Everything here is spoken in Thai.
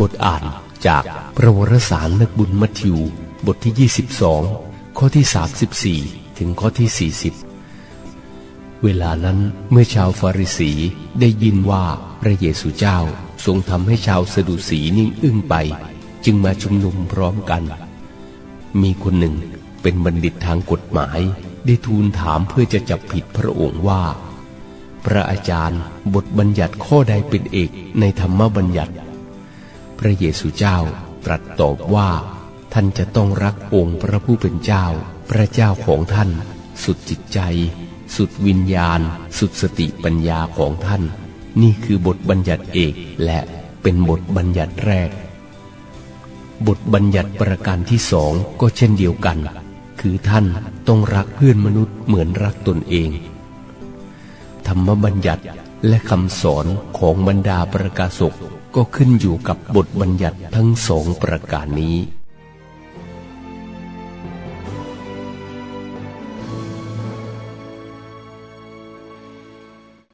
บทอ่านจากพระวรสารนักบุญมัทธิว บทที่ 22 ข้อที่ 34 ถึงข้อที่ 40 เวลานั้นเมื่อชาวฟาริสีได้ยินว่าพระเยซูเจ้าทรงทำให้ชาวสะดุสีนิ่งอึ้งไป จึงมาชุมนุมพร้อมกัน มีคนหนึ่งเป็นบัณฑิตทางกฎหมาย ได้ทูลถามเพื่อจะจับผิดพระองค์ว่า พระอาจารย์บทบัญญัติข้อใดเป็นเอกในธรรมบัญญัติ พระเยซูเจ้าตรัสตอบว่า ท่านจะต้องรักองค์พระผู้เป็นเจ้า พระเจ้าของท่าน สุดจิตใจ สุดวิญญาณ สุดสติปัญญาของท่าน นี่คือบทบัญญัติเอกและเป็นบทบัญญัติแรก บทบัญญัติประการที่สองก็เช่นเดียวกัน คือท่านต้องรักเพื่อนมนุษย์เหมือนรักตนเอง ธรรมบัญญัติและคำสอนของบรรดาประกาศก ก็ขึ้นอยู่กับบทบัญญัติทั้งสองประการนี้